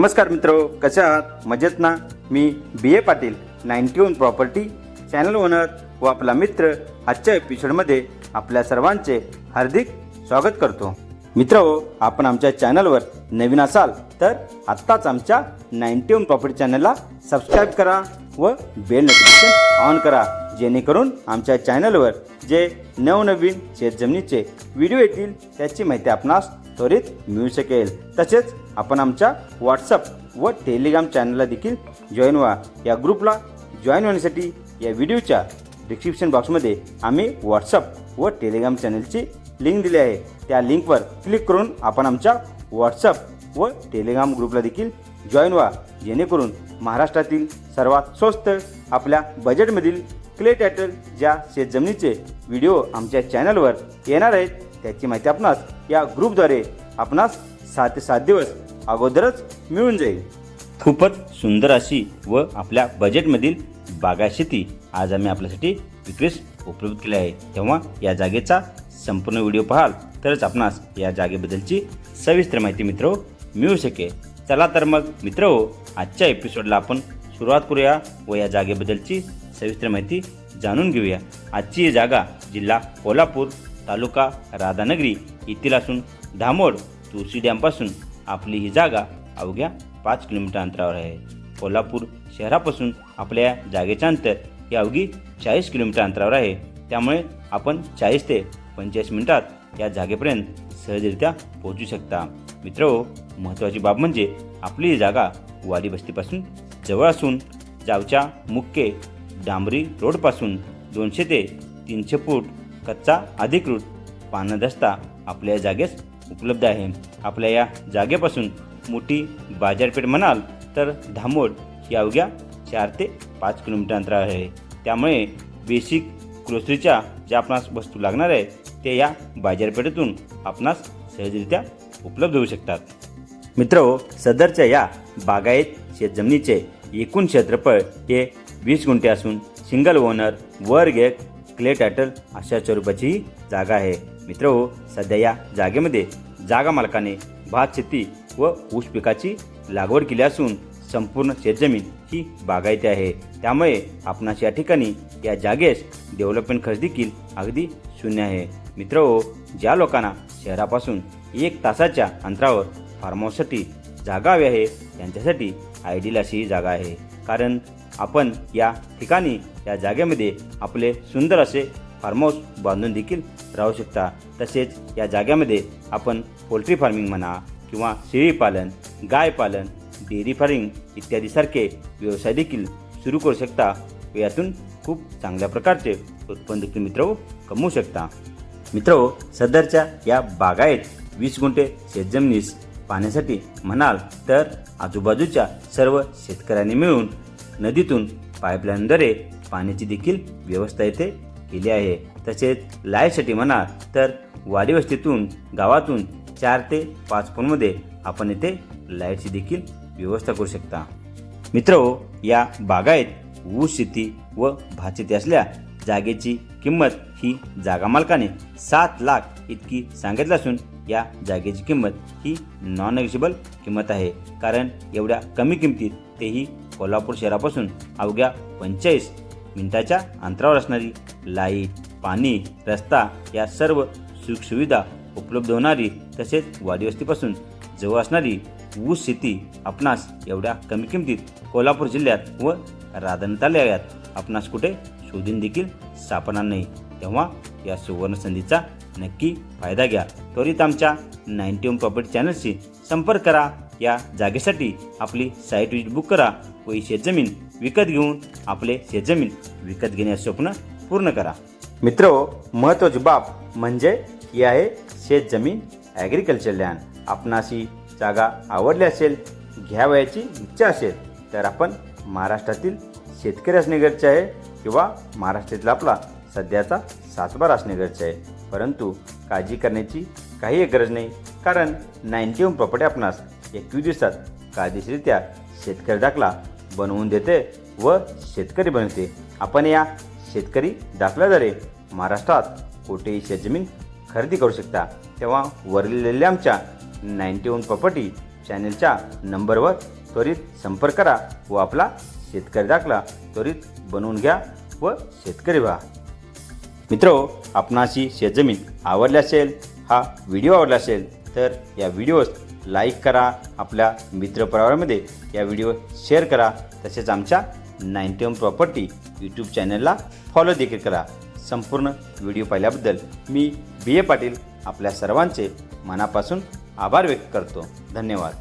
नमस्कार मित्र कसे आहात? मजेत ना? मी B A Patil ninety one property channel owner व आपला मित्र आजच्या एपिसोडमध्ये आपल्या सर्वांचे हार्दिक स्वागत करतो. मित्र आपण आमच्या चॅनलवर नवीन असाल तर आत्ताच आमच्या नाईन्टी वन प्रॉपर्टी चॅनलला सबस्क्राईब करा व बेल नोटिफिकेशन ऑन करा जेणेकरून आमच्या चॅनलवर जे नवनवीन शेतजमिनीचे व्हिडिओ येतील त्याची माहिती आपणास त्वरित मिळू शकेल. तसेच आपण आमच्या व्हॉट्सअप व टेलिग्राम चॅनलला देखील जॉईन व्हा. या ग्रुपला जॉईन होण्यासाठी या व्हिडिओच्या डिस्क्रिप्शन बॉक्समध्ये आम्ही व्हॉट्सअप व टेलिग्राम चॅनलची लिंक दिली आहे. त्या लिंकवर क्लिक करून आपण आमच्या व्हॉट्सअप व टेलिग्राम ग्रुपला देखील जॉईन व्हा. जेणेकरून महाराष्ट्रातील सर्वात स्वस्त आपल्या बजेटमधील क्ले टॅटल ज्या शेतजमिनीचे व्हिडिओ आमच्या चॅनलवर येणार आहेत त्याची माहिती आपणास या ग्रुपद्वारे आपणास सात ते सात दिवस अगोदरच मिळून जाईल. खूपच सुंदर अशी व आपल्या बजेटमधील बागायत शेती आज आम्ही आपल्यासाठी विक्रीस उपलब्ध केली आहे. तेव्हा या जागेचा संपूर्ण व्हिडिओ पाहाल तरच आपणास या जागेबद्दलची सविस्तर माहिती मित्र हो, मिळू शकेल. चला तर मग मित्र हो, आजच्या एपिसोडला आपण सुरुवात करूया व या जागेबद्दलची सविस्तर माहिती जाणून घेऊया. आजची ही जागा जिल्हा कोल्हापूर तालुका राधानगरी येथील असून धामोड तुळशी डॅमपासून आपली ही जागा अवघ्या पाच किलोमीटर अंतरावर आहे. कोल्हापूर शहरापासून आपल्या जागेचे अंतर हे अवघी चाळीस किलोमीटर अंतरावर आहे. त्यामुळे आपण चाळीस ते पंचेचाळीस मिनिटात या जागेपर्यंत सहजरित्या पोहोचू शकता. मित्र हो, महत्त्वाची बाब म्हणजे आपली ही जागा वाडी बस्तीपासून जवळ असून जावच्या मुक्के डांबरी रोडपासून दोनशे ते तीनशे फूट कच्चा अधिकृत पानदस्ता आपल्या या जागेस उपलब्ध आहे. आपल्या या जागेपासून मोठी बाजारपेठ म्हणाल तर धामोड ही अवघ्या चार ते पाच किलोमीटर अंतरावर आहे. त्यामुळे बेसिक ग्रोसरीच्या ज्या आपणास वस्तू लागणार आहे ते या बाजारपेठेतून आपणास सहजरित्या उपलब्ध होऊ शकतात. मित्र सदरच्या या बागायत शेतजमिनीचे एकूण क्षेत्रफळ हे वीस गुंठे असून सिंगल ओनर वर्ग एक क्ले टायटल अशा स्वरूपाची ही जागा आहे. मित्र हो सध्या या जागेमध्ये जागा मालकाने भात शेती व ऊस पिकाची लागवड केली असून संपूर्ण शेतजमीन ही बागायती आहे. त्यामुळे आपणास या ठिकाणी या जागेस डेव्हलपमेंट खर्च देखील अगदी शून्य आहे. मित्र हो ज्या लोकांना शहरापासून एक तासाच्या अंतरावर फार्म हाऊससाठी जागा हवी आहे त्यांच्यासाठी आयडियल अशी जागा आहे. कारण आपण या ठिकाणी या जागेमध्ये आपले सुंदर असे फार्म हाऊस बांधून देखील राहू शकता. तसेच या जागेमध्ये आपण पोल्ट्री फार्मिंग म्हणा किंवा शेळी पालन गाय पालन डेअरी फार्मिंग इत्यादीसारखे व्यवसाय देखील सुरू करू शकता व यातून खूप चांगल्या प्रकारचे उत्पन्न देखील मित्र हो, कमवू शकता. मित्र हो, सदरच्या या बागायत वीस गुंठे शेतजमिनीस पाण्यासाठी म्हणाल तर आजूबाजूच्या सर्व शेतकऱ्यांनी मिळून नदीतून पाईपलाईनद्वारे पाण्याची देखील व्यवस्था येथे केली आहे. तसेच लाईटसाठी म्हणाल तर वाडी वस्तीतून गावातून चार ते पाच फोनमध्ये आपण येथे लाईटची देखील व्यवस्था करू शकता. मित्र हो, या बागायत ऊस शेती व भात शेती असल्या जागेची किंमत ही जागा मालकाने सात लाख इतकी सांगितली असून या जागेची किंमत ही नॉन नेगोशिएबल किंमत आहे. कारण एवढ्या कमी किमतीत तेही कोल्हापूर शहरापासून अवघ्या पंचेचाळीस मिनिटाच्या अंतरावर असणारी लाइट पाणी रस्ता या सर्व सुखसुविधा उपलब्ध होणारी तसेच वाडीवस्तीपासून जवळ असणारी ऊस शेती आपणास एवढ्या कमी किमतीत कोल्हापूर जिल्ह्यात व राधन तालुक्यात आपणास कुठे शोधून देखील सापडणार नाही. तेव्हा या सुवर्ण संधीचा नक्की फायदा घ्या. त्वरित आमच्या नाईन्टी वन प्रॉपर्टी चॅनलशी संपर्क करा. या जागेसाठी आपली साईट विजिट बुक करा व ही शेतजमीन विकत घेऊन आपले शेतजमीन विकत घेण्याचे स्वप्न पूर्ण करा. मित्र महत्त्वाची बाब म्हणजे ही आहे शेतजमीन ॲग्रिकल्चर लँड आपणाशी जागा आवडली असेल घ्यावयाची इच्छा असेल तर आपण महाराष्ट्रातील शेतकरी असणे गरजेचे आहे किंवा महाराष्ट्रातला आपला सध्याचा सातबार असणे गरजेचे आहे. परंतु काळजी करण्याची काही गरज नाही. कारण नाईन्टी वन प्रॉपर्टी आपणास एकवीस दिवसात कायदेशीररित्या शेतकरी दाखला बनवून देते व शेतकरी बनवते. आपण या शेतकरी दाखल्याद्वारे महाराष्ट्रात कोठेही शेतजमीन खरेदी करू शकता. तेव्हा वरलेल्या आमच्या नाईन्टी वन प्रॉपर्टी चॅनेलच्या नंबरवर त्वरित संपर्क करा व आपला शेतकरी दाखला त्वरित बनवून घ्या व शेतकरी व्हा. मित्रो आपणाशी शेतजमीन आवडली असेल हा व्हिडिओ आवडला असेल तर या व्हिडिओस लाईक करा आपल्या मित्रपरिवारामध्ये या व्हिडिओ शेअर करा. तसेच आमच्या नाईन्टी वन प्रॉपर्टी यूट्यूब चॅनलला फॉलो देखील करा. संपूर्ण व्हिडिओ पाहिल्याबद्दल मी बी ए पाटील आपल्या सर्वांचे मनापासून आभार व्यक्त करतो. धन्यवाद.